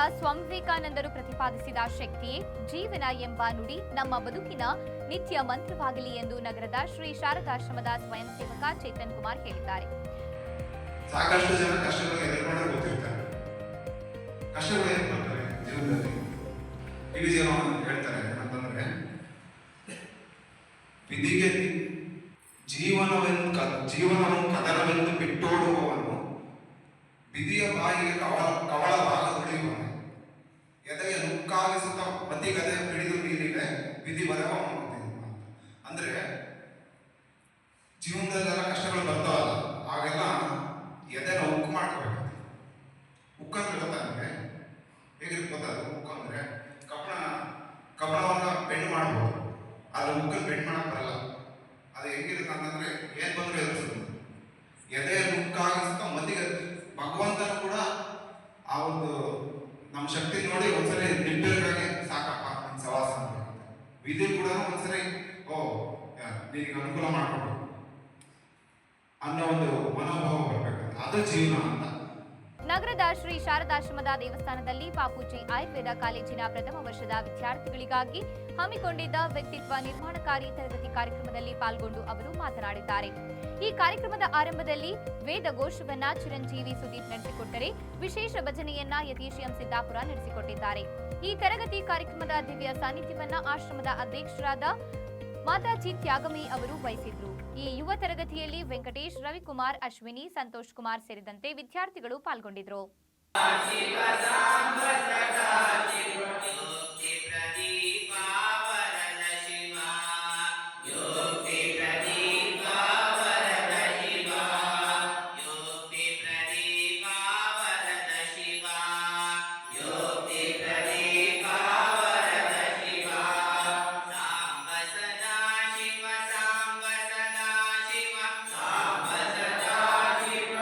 ವಿವೇಕಾನಂದರು ಪ್ರತಿಪಾದಿಸಿದ ಶಕ್ತಿಯೇ ಜೀವನ ಎಂಬ ನುಡಿ ನಮ್ಮ ಬದುಕಿನ ನಿತ್ಯ ಮಂತ್ರವಾಗಲಿ ಎಂದು ನಗರದ ಶ್ರೀ ಶಾರದಾಶ್ರಮದ ಸ್ವಯಂ ಸೇವಕ ಚೇತನ್ ಕುಮಾರ್ ಹೇಳಿದ್ದಾರೆ. ಸಾಕಷ್ಟು ಜನ ಕಷ್ಟಗಳು ಎದುರ್ಕೊಂಡೆ ಗೊತ್ತಿರ್ತಾರೆ ಕಷ್ಟಗಳು ಏನ್ ಬರ್ತಾರೆ ಜೀವನದಲ್ಲಿ? ಈಗ ಜೀವನ ಹೇಳ್ತಾರೆ ಅಂತಂದ್ರೆ ವಿಧಿಗೆ ಜೀವನವೆಂದು ಕ, ಜೀವನವನ್ನು ಕದರವೆಂದು ಬಿಟ್ಟೋಡುವವನು ವಿಧಿಯ ಬಾಯಿಗೆ ಕವಳ ಕವಳ ಎದೆಯ ಪ್ರತಿ ಗದೆ ಹಿಡಿದು ನೀರಿದೆ ವಿಧಿ ಬರವ ಅಂದ್ರೆ ಜೀವನದಲ್ಲೆಲ್ಲ ಕಷ್ಟಗಳು ಬರ್ತಾವಲ್ಲ ಆಗೆಲ್ಲ ಎದೆನ ಉಕ್ಕು ಮಾಡ್ಕೋಬೇಕು ಉಕ್ಕಂದ್ರೆ ಗೊತ್ತಾ ನಿಮಗೆ ಹೇಗಿರುತ್ತೆ ಗೊತ್ತಾ? ಅದು ಉಕ್ಕು ಅಂದ್ರೆ ಕಬ್ಬಣ, ಕಬ್ಬಣವನ್ನ ಬೆಂಡ್ ಮಾಡ್ಬೋದು. ಆದ್ರೆ ಉಕ್ಕನ್ನು ಬೆಂಡ್ ಮಾಡಕ್ ಬರಲ್ಲ. ಅದು ಹೆಂಗಿರುತ್ತೆ ಅಂತಂದ್ರೆ ಏನ್ ಬಂದ್ರೆ ಎದುರಿಸುತ್ತೆ? ಎದೆ ನುಕ್ಕಾಗಿಸ್ತಾ ಮತಿಗೆ ಭಗವಂತನು ಕೂಡ ಆ ಒಂದು ನಮ್ಮ ಶಕ್ತಿ ನೋಡಿ ಒಂದ್ಸರಿ ನಿಂತಿರೋದಾಗೆ ಸಾಕಪ್ಪ ನಿನ್ ಸವಾಸ ವಿಧಿ ಕೂಡ ಒಂದ್ಸರಿ, ಓ ನಿನಗೆ ಅನುಕೂಲ ಮಾಡ್ಕೊಡು ಅನ್ನೋ ಒಂದು ಮನೋಭಾವ ಬರ್ಬೇಕು ಅದು ಜೀವನ ಅಂತ ನಗರದ ಶ್ರೀ ಶಾರದಾಶ್ರಮದ ದೇವಸ್ಥಾನದಲ್ಲಿ ಪಾಪೂಜಿ ಆಯುರ್ವೇದ ಕಾಲೇಜಿನ ಪ್ರಥಮ ವರ್ಷದ ವಿದ್ಯಾರ್ಥಿಗಳಿಗಾಗಿ ಹಮ್ಮಿಕೊಂಡಿದ್ದ ವ್ಯಕ್ತಿತ್ವ ನಿರ್ಮಾಣಕಾರಿ ತರಗತಿ ಕಾರ್ಯಕ್ರಮದಲ್ಲಿ ಪಾಲ್ಗೊಂಡು ಅವರು ಮಾತನಾಡಿದ್ದಾರೆ. ಈ ಕಾರ್ಯಕ್ರಮದ ಆರಂಭದಲ್ಲಿ ವೇದ ಘೋಷವನ್ನ ಚಿರಂಜೀವಿ ಸುದೀಪ್ ನಡೆಸಿಕೊಟ್ಟರೆ ವಿಶೇಷ ಭಜನೆಯನ್ನ ಯತೀಶ್ ಎಂ ಸಿದ್ದಾಪುರ ನಡೆಸಿಕೊಟ್ಟಿದ್ದಾರೆ. ಈ ತರಗತಿ ಕಾರ್ಯಕ್ರಮದ ದಿವ್ಯ ಸಾನ್ನಿಧ್ಯವನ್ನ ಆಶ್ರಮದ ಅಧ್ಯಕ್ಷರಾದ ಮಾತಾಜಿ ತ್ಯಾಗಮಿ ಅವರು ವಹಿಸಿದ್ರು. ಈ ಯುವ ತರಗತಿಯಲ್ಲಿ ವೆಂಕಟೇಶ್ ರವಿಕುಮಾರ್, ಅಶ್ವಿನಿ, ಸಂತೋಷ್ ಕುಮಾರ್ ಸೇರಿದಂತೆ ವಿದ್ಯಾರ್ಥಿಗಳು ಪಾಲ್ಗೊಂಡಿದ್ರು.